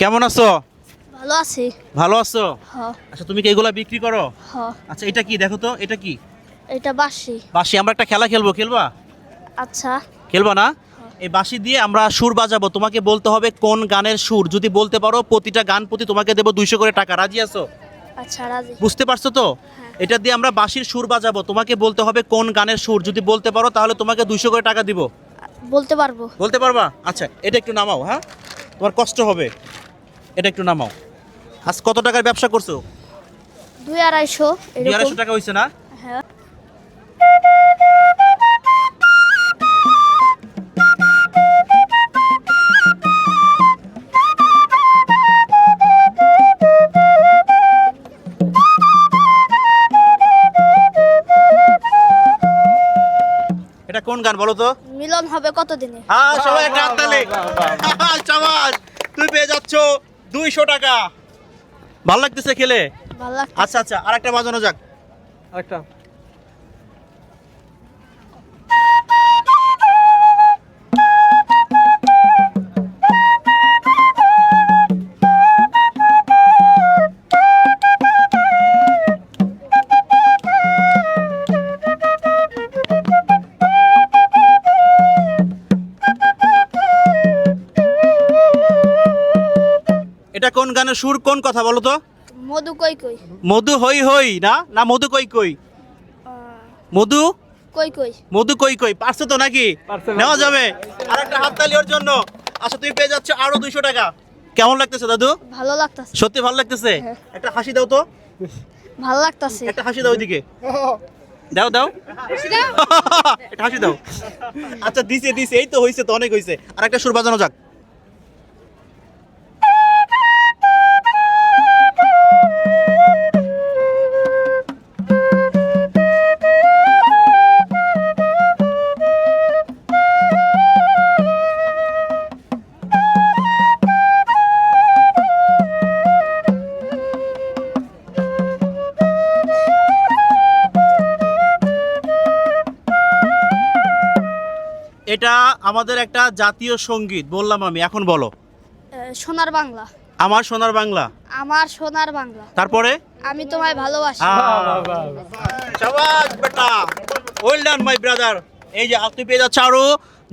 কেমন আছো? ভালো আছি। ভালো আছো? আচ্ছা তুমি কি এগুলা বিক্রি করো? আচ্ছা এটা কি? দেখো তো এটা কি? এটা বাসি বাসি আমরা একটা খেলা খেলব খেলবা? আচ্ছা। খেলবা না? এই বাসি দিয়ে আমরা সুর বাজাবো। তোমাকে বলতে হবে কোন গানের সুর। যদি বলতে পারো প্রতিটা গান প্রতি তোমাকে দেবো দুইশো করে টাকা। রাজি আছো? আচ্ছা রাজি। বুঝতে পারছ তো? এটা দিয়ে আমরা বাঁশির সুর বাজাবো। তোমাকে বলতে হবে কোন গানের সুর। যদি বলতে পারো তাহলে তোমাকে দুইশো করে টাকা দিব। বলতে পারব। বলতে পারবা? আচ্ছা এটা একটু নামাও হ্যাঁ? তোমার কষ্ট হবে। এটা একটু নামাও। আজ কত টাকার ব্যবসা করছ? দুই আড়াইশো দুই আড়াইশো টাকা হয়েছে না? হ্যাঁ। এটা কোন গান বলো তো? মিলন হবে কতদিনে? হ্যাঁ সবাই একটা হাততালি চামাজ তুই পেয়ে যাচ্ছ। দুইশো টাকা। ভালো লাগতেছে খেলে? ভালো লাগছে আচ্ছা আচ্ছা আর একটা বাজানো যাক। একটা এটা কোন গানের সুর কোন কথা বলো তো? মধু কই কই? মধু হই হই না? না মধু কই কই? মধু? কই কই? মধু কই কই পারছ তো নাকি? নেওয়া যাবে। আর একটা হাততালি ওর জন্য। আচ্ছা তুই পেয়ে যাচ্ছ আরও দুইশো টাকা। কেমন লাগতেছে দাদু? ভালো লাগতাছে। সত্যি ভালো লাগতেছে? হ্যাঁ। একটা হাসি দাও তো। ভালো লাগতেছে। একটা হাসি দাও ওইদিকে। দাও দাও। একটা হাসি দাও। আচ্ছা দিছে দিছে। এই তো হইছে তো অনেক হইছে। আর একটা সুর বাজানো যাক। এটা আমাদের একটা জাতীয় সংগীত বললাম আমি এখন বলো। সোনার বাংলা। আমার সোনার বাংলা? আমার সোনার বাংলা। তারপরে? আমি তোমায় ভালোবাসি। শাবাশ বেটা ওয়েল ডান মাই ব্রাদার এই যে আপনি পেয়ে যাচ্ছে আরও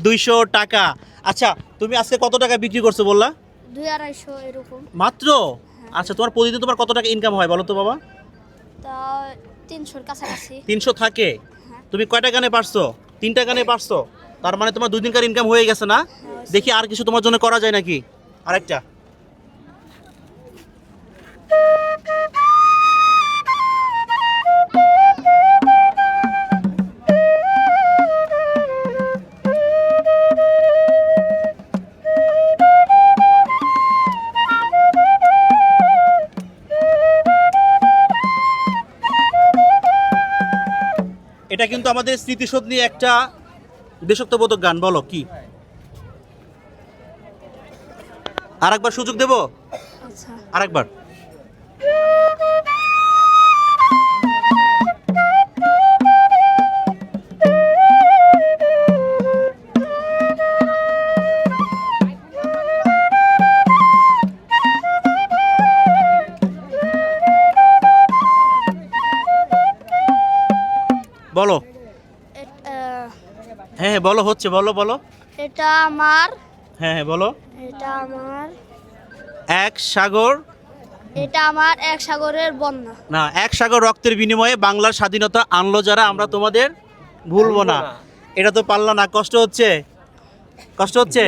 দুইশো টাকা। আচ্ছা তুমি আজকে কত টাকা বিক্রি করছ বললা? দুই আড়াইশো এরকম। মাত্র? আচ্ছা তোমার প্রতিদিন তোমার কত টাকা ইনকাম হয় বলো তো বাবা? তা তিনশোর কাছাকাছি। তিনশো থাকে। তুমি কয়টা গানে পারছ? তিনটা গানে পারছ? তার মানে তোমার দুই দিনকার ইনকাম হয়ে গেছে না? দেখি আর কিছু তোমার জন্য করা যায় নাকি? আরেকটা। এটা কিন্তু আমাদের স্মৃতিশোধ নিয়ে একটা দেশত্ববোধক গান বলো কি? আরেকবার সুযোগ দেব? আচ্ছা। আরেকবার। বলো। হ্যাঁ হ্যাঁ বলো হচ্ছে বলো বলো। এটা আমার। হ্যাঁ হ্যাঁ বলো। এটা আমার। এক সাগর। এটা আমার এক সাগরের বন্যা। না এক সাগর রক্তের বিনিময়ে বাংলার স্বাধীনতা আনলো যারা আমরা তোমাদের ভুলবো না। এটা তো পারল না কষ্ট হচ্ছে? কষ্ট হচ্ছে?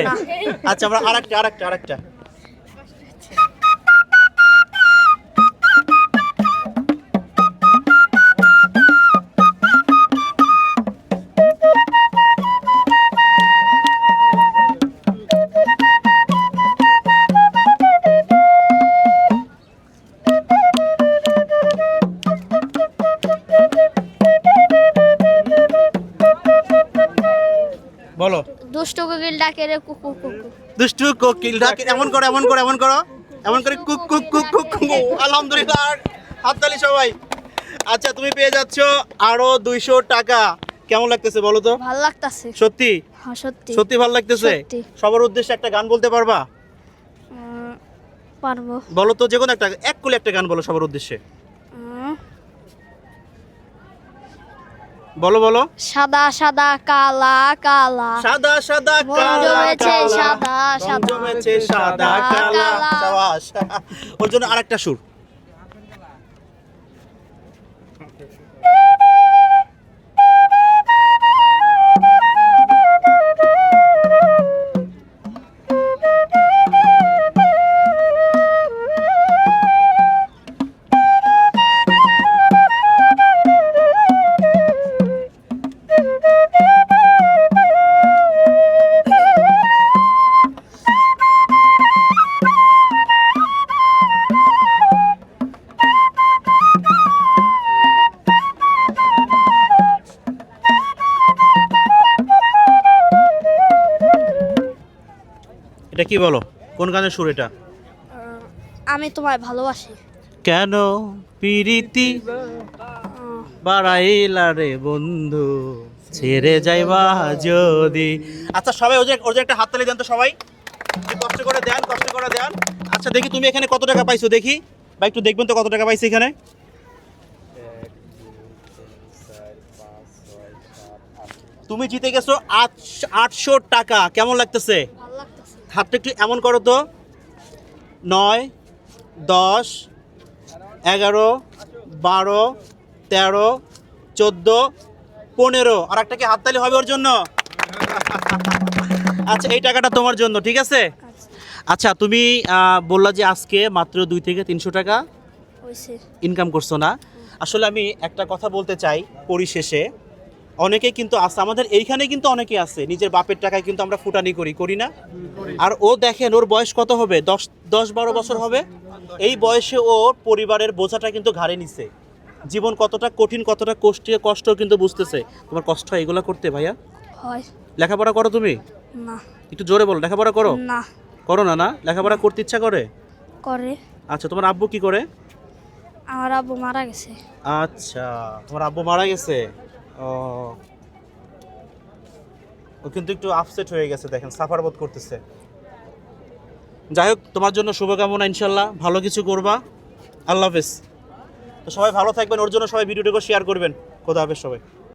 আচ্ছা আমরা আরেকটা আরেকটা আরেকটা। দুষ্ট কোকিল ডাকে রে কুকু কুকু দুষ্টু কোকিল ডাকে এমন করো এমন করো এমন করো এমন করে কুক কুক কুক কুক কুক। আলহামদুলিল্লাহ হাততালি সবাই। আচ্ছা তুমি পেয়ে যাচ্ছ আরও দুইশো টাকা। কেমন লাগতেছে বলো তো? ভালো লাগতাছে। সত্যি? হ্যাঁ সত্যি। সত্যি ভালো লাগতেছে? সত্যি। সবার উদ্দেশ্যে একটা গান বলতে পারবা? পারব। বলো তো যে কোনো একটা এক কুলে একটা গান বলো সবার উদ্দেশ্যে। বলো বলো। সাদা সাদা কালা কালা। সাদা সাদা কালা কালা। সাদা সাদা সাদা কালা। ওর জন্য আরেকটা সুর। এটা কি বলো? কোন গানের সুর এটা? আমি তোমায় ভালোবাসি। কেন পিরিতি বাড়াইলা রে বন্ধু? ছেড়ে যাইবা যদি। আচ্ছা সবাই ওই যে ওর একটা হাততালি দেন তো সবাই। কষ্ট করে দেন কষ্ট করে দেন। আচ্ছা দেখি তুমি এখানে কত টাকা পাইছো দেখি। বা একটু দেখবেন তো কত টাকা পাইছো এখানে। তুমি জিতে গেছো আটশো টাকা। কেমন লাগতেছে? হাতটা একটু এমন করো তো। নয় দশ এগারো বারো তেরো চোদ্দ পনেরো। আর একটা কি হাততালি হবে ওর জন্য? আচ্ছা এই টাকাটা তোমার জন্য ঠিক আছে? আচ্ছা আচ্ছা তুমি বললা যে আজকে মাত্র দুই থেকে তিনশো টাকা ইনকাম করছ না। আসলে আমি একটা কথা বলতে চাই পরিশেষে। অনেকে কিন্তু আছে আমাদের এইখানে কিন্তু অনেকে আছে নিজের বাপের টাকায় কিন্তু আমরা ফুটানি করি করি না। আর ও দেখেন ওর বয়স কত হবে? দশ দশ বারো বছর হবে? এই বয়সে ওর পরিবারের বোঝাটা কিন্তু ঘাড়ে নিছে। জীবন কতটা কঠিন কতটা কষ্ট কষ্ট কিন্তু বুঝতেছে। তোমার কষ্ট হয় এগুলো করতে ভাইয়া? হয়। লেখাপড়া করো তুমি? না। একটু জোরে বলো লেখাপড়া করো? না। করো না না? লেখাপড়া করতে ইচ্ছা করে? করে। আচ্ছা তোমার আব্বু কি করে? আমার আব্বু মারা গেছে। আচ্ছা তোমার আব্বু মারা গেছে? ও। কিন্তু একটু আপসেট হয়ে গেছে, দেখেন সাফার বোধ করতেছে। যাই হোক, তোমার জন্য শুভকামনা, ইনশাল্লাহ। ভালো কিছু করবা। আল্লাহ হাফেজ। তো সবাই ভালো থাকবেন, ওর জন্য সবাই ভিডিওটাকে শেয়ার করবেন। খোদা হাফেজ সবাই।